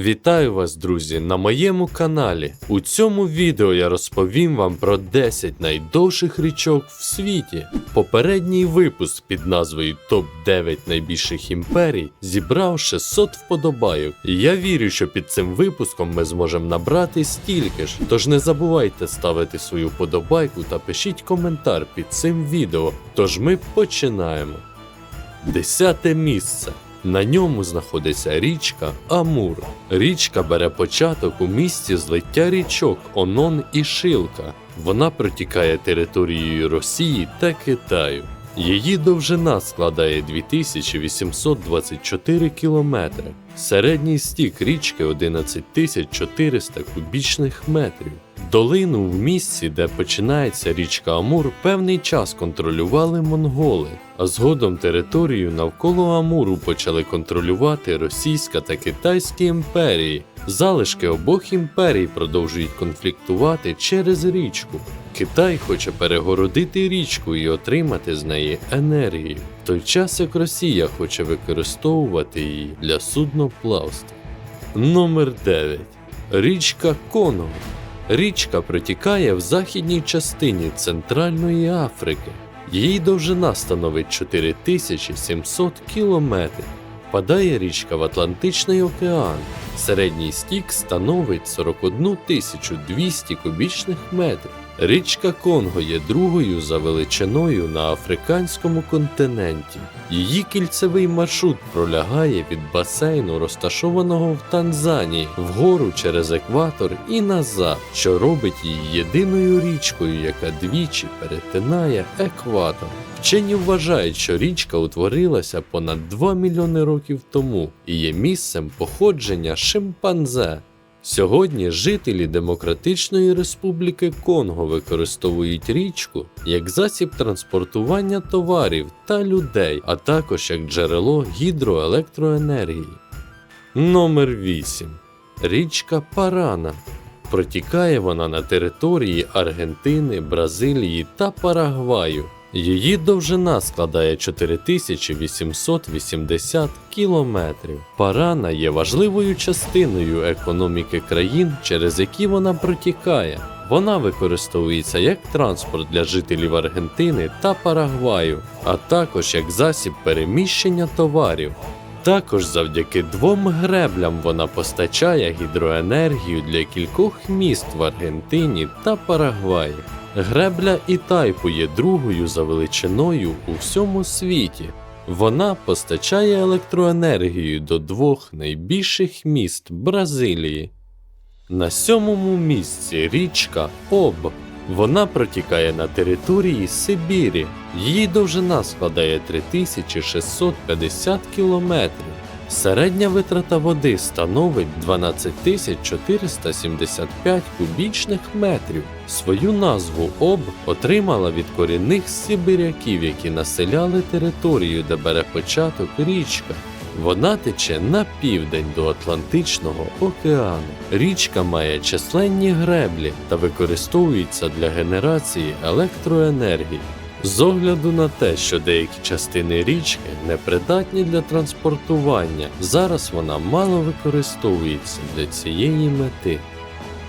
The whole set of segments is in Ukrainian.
Вітаю вас, друзі, на моєму каналі. У цьому відео я розповім вам про 10 найдовших річок в світі. Попередній випуск під назвою Топ 9 найбільших імперій зібрав 600 вподобайок. І я вірю, що під цим випуском ми зможемо набрати стільки ж. Тож не забувайте ставити свою вподобайку та пишіть коментар під цим відео. Тож ми починаємо. Десяте місце. На ньому знаходиться річка Амур. Річка бере початок у місті злиття річок Онон і Шилка. Вона протікає територією Росії та Китаю. Її довжина складає 2824 кілометри. Середній стік річки 11400 кубічних метрів. Долину в місці, де починається річка Амур, певний час контролювали монголи, а згодом територію навколо Амуру почали контролювати Російська та Китайські імперії. Залишки обох імперій продовжують конфліктувати через річку. Китай хоче перегородити річку і отримати з неї енергію, в той час як Росія хоче використовувати її для судноплавства. Номер 9. Річка Конго. Річка протікає в західній частині Центральної Африки. Її довжина становить 4700 кілометрів. Впадає річка в Атлантичний океан. Середній стік становить 41 200 кубічних метрів. Річка Конго є другою за величиною на африканському континенті. Її кільцевий маршрут пролягає від басейну, розташованого в Танзанії, вгору через екватор і назад, що робить її єдиною річкою, яка двічі перетинає екватор. Вчені вважають, що річка утворилася понад 2 мільйони років тому і є місцем походження шимпанзе. Сьогодні жителі Демократичної Республіки Конго використовують річку як засіб транспортування товарів та людей, а також як джерело гідроелектроенергії. Номер 8. Річка Парана. Протікає вона на території Аргентини, Бразилії та Парагваю. Її довжина складає 4880 кілометрів. Парана є важливою частиною економіки країн, через які вона протікає. Вона використовується як транспорт для жителів Аргентини та Парагваю, а також як засіб переміщення товарів. Також завдяки двом греблям вона постачає гідроенергію для кількох міст в Аргентині та Парагваї. Гребля Ітайпу є другою за величиною у всьому світі. Вона постачає електроенергію до двох найбільших міст Бразилії. На сьомому місці річка Об. Вона протікає на території Сибірі. Її довжина складає 3650 кілометрів. Середня витрата води становить 12 475 кубічних метрів. Свою назву Об отримала від корінних сибиряків, які населяли територію, де бере початок річка. Вона тече на південь до Атлантичного океану. Річка має численні греблі та використовується для генерації електроенергії. З огляду на те, що деякі частини річки непридатні для транспортування, зараз вона мало використовується для цієї мети.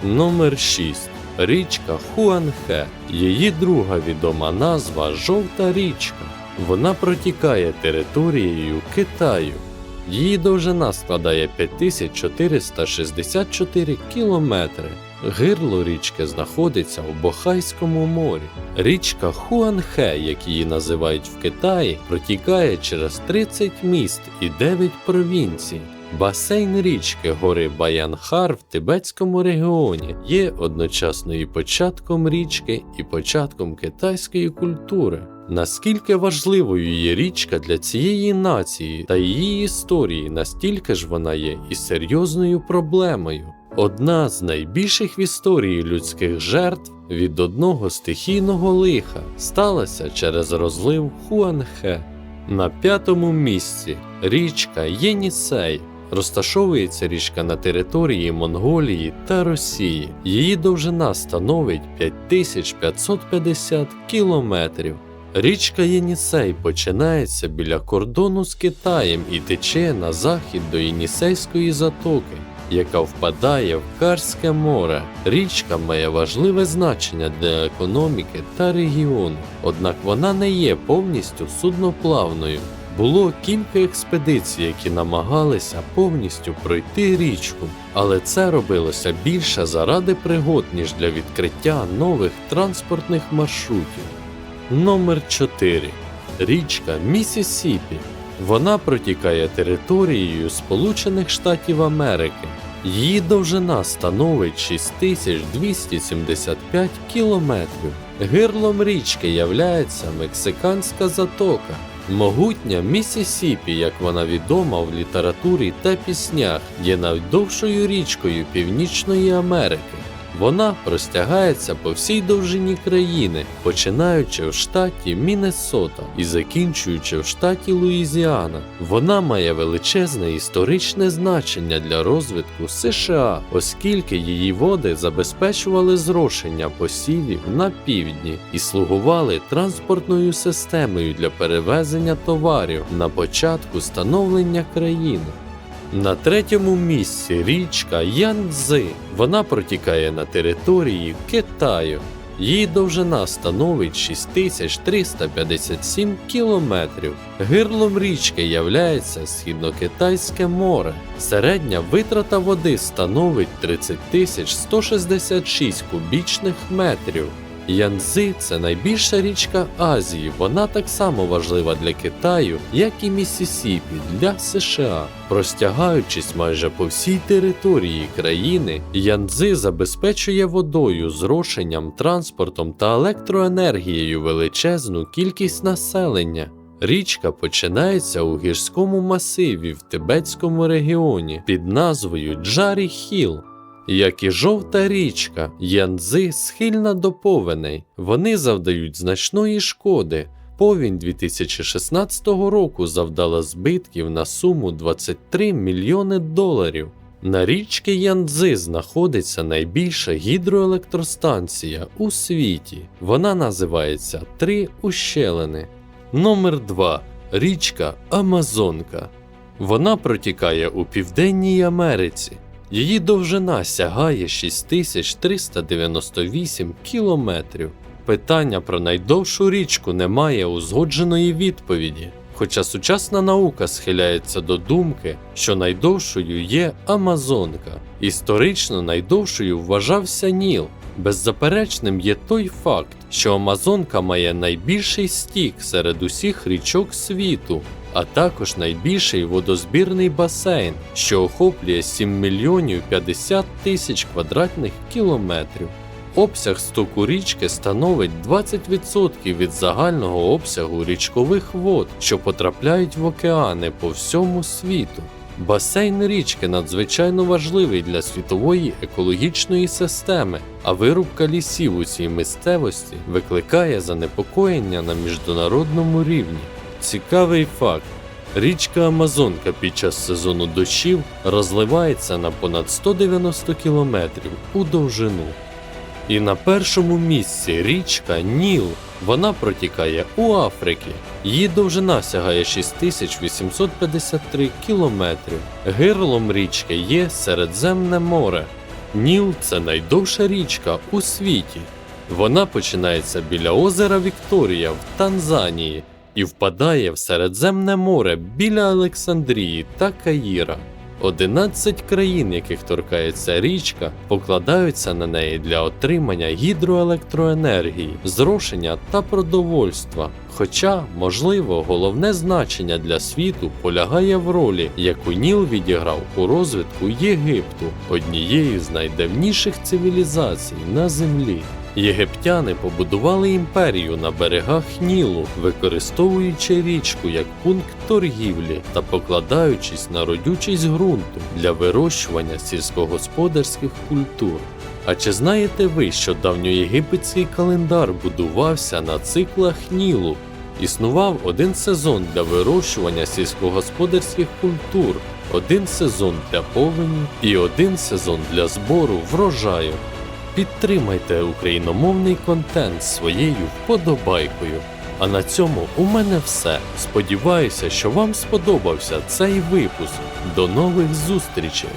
Номер 6. Річка Хуанхе. Її друга відома назва Жовта річка. Вона протікає територією Китаю. Її довжина складає 5464 кілометри. Гирло річки знаходиться у Бохайському морі. Річка Хуанхе, як її називають в Китаї, протікає через 30 міст і 9 провінцій. Басейн річки гори Баянхар в Тибетському регіоні є одночасно і початком річки, і початком китайської культури. Наскільки важливою є річка для цієї нації та її історії, настільки ж вона є і серйозною проблемою. Одна з найбільших в історії людських жертв від одного стихійного лиха сталася через розлив Хуанхе. На п'ятому місці річка Єнісей. Розташовується річка на території Монголії та Росії. Її довжина становить 5550 кілометрів. Річка Єнісей починається біля кордону з Китаєм і тече на захід до Єнісейської затоки. Яка впадає в Карське море. Річка має важливе значення для економіки та регіону, однак вона не є повністю судноплавною. Було кілька експедицій, які намагалися повністю пройти річку, але це робилося більше заради пригод, ніж для відкриття нових транспортних маршрутів. Номер 4. Річка Місісіпі. Вона протікає територією Сполучених Штатів Америки. Її довжина становить 6275 кілометрів. Гирлом річки являється Мексиканська затока. Могутня Місісіпі, як вона відома в літературі та піснях, є найдовшою річкою Північної Америки. Вона простягається по всій довжині країни, починаючи в штаті Міннесота і закінчуючи в штаті Луїзіана. Вона має величезне історичне значення для розвитку США, оскільки її води забезпечували зрошення посівів на півдні і слугували транспортною системою для перевезення товарів на початку становлення країни. На третьому місці річка Янцзи. Вона протікає на території Китаю. Її довжина становить 6357 кілометрів. Гирлом річки являється Східнокитайське море. Середня витрата води становить 30 166 кубічних метрів. Янцзи – це найбільша річка Азії. Вона так само важлива для Китаю, як і Міссісіпі для США. Простягаючись майже по всій території країни, Янцзи забезпечує водою, зрошенням, транспортом та електроенергією величезну кількість населення. Річка починається у гірському масиві в Тибетському регіоні під назвою Джарі Хіл. Як і жовта річка, Янцзи схильна до повеней. Вони завдають значної шкоди. Повінь 2016 року завдала збитків на суму 23 мільйони доларів. На річці Янцзи знаходиться найбільша гідроелектростанція у світі. Вона називається Три ущелини. Номер 2. Річка Амазонка. Вона протікає у Південній Америці. Її довжина сягає 6398 кілометрів. Питання про найдовшу річку не має узгодженої відповіді. Хоча сучасна наука схиляється до думки, що найдовшою є Амазонка. Історично найдовшою вважався Ніл. Беззаперечним є той факт, що Амазонка має найбільший стік серед усіх річок світу, а також найбільший водозбірний басейн, що охоплює 7 мільйонів 50 тисяч квадратних кілометрів. Обсяг стоку річки становить 20% від загального обсягу річкових вод, що потрапляють в океани по всьому світу. Басейн річки надзвичайно важливий для світової екологічної системи, а вирубка лісів у цій місцевості викликає занепокоєння на міжнародному рівні. Цікавий факт. Річка Амазонка під час сезону дощів розливається на понад 190 кілометрів у довжину. І на першому місці річка Ніл. Вона протікає у Африці. Її довжина сягає 6853 кілометрів. Гирлом річки є Середземне море. Ніл це найдовша річка у світі. Вона починається біля озера Вікторія в Танзанії і впадає в Середземне море біля Олександрії та Каїра. 11 країн, яких торкається річка, покладаються на неї для отримання гідроелектроенергії, зрошення та продовольства. Хоча, можливо, головне значення для світу полягає в ролі, яку Ніл відіграв у розвитку Єгипту, однієї з найдавніших цивілізацій на землі. Єгиптяни побудували імперію на берегах Нілу, використовуючи річку як пункт торгівлі та покладаючись на родючість ґрунту для вирощування сільськогосподарських культур. А чи знаєте ви, що давньоєгипетський календар будувався на циклах Нілу? Існував один сезон для вирощування сільськогосподарських культур, один сезон для повені і один сезон для збору врожаю. Підтримайте україномовний контент своєю вподобайкою. А на цьому у мене все. Сподіваюся, що вам сподобався цей випуск. До нових зустрічей!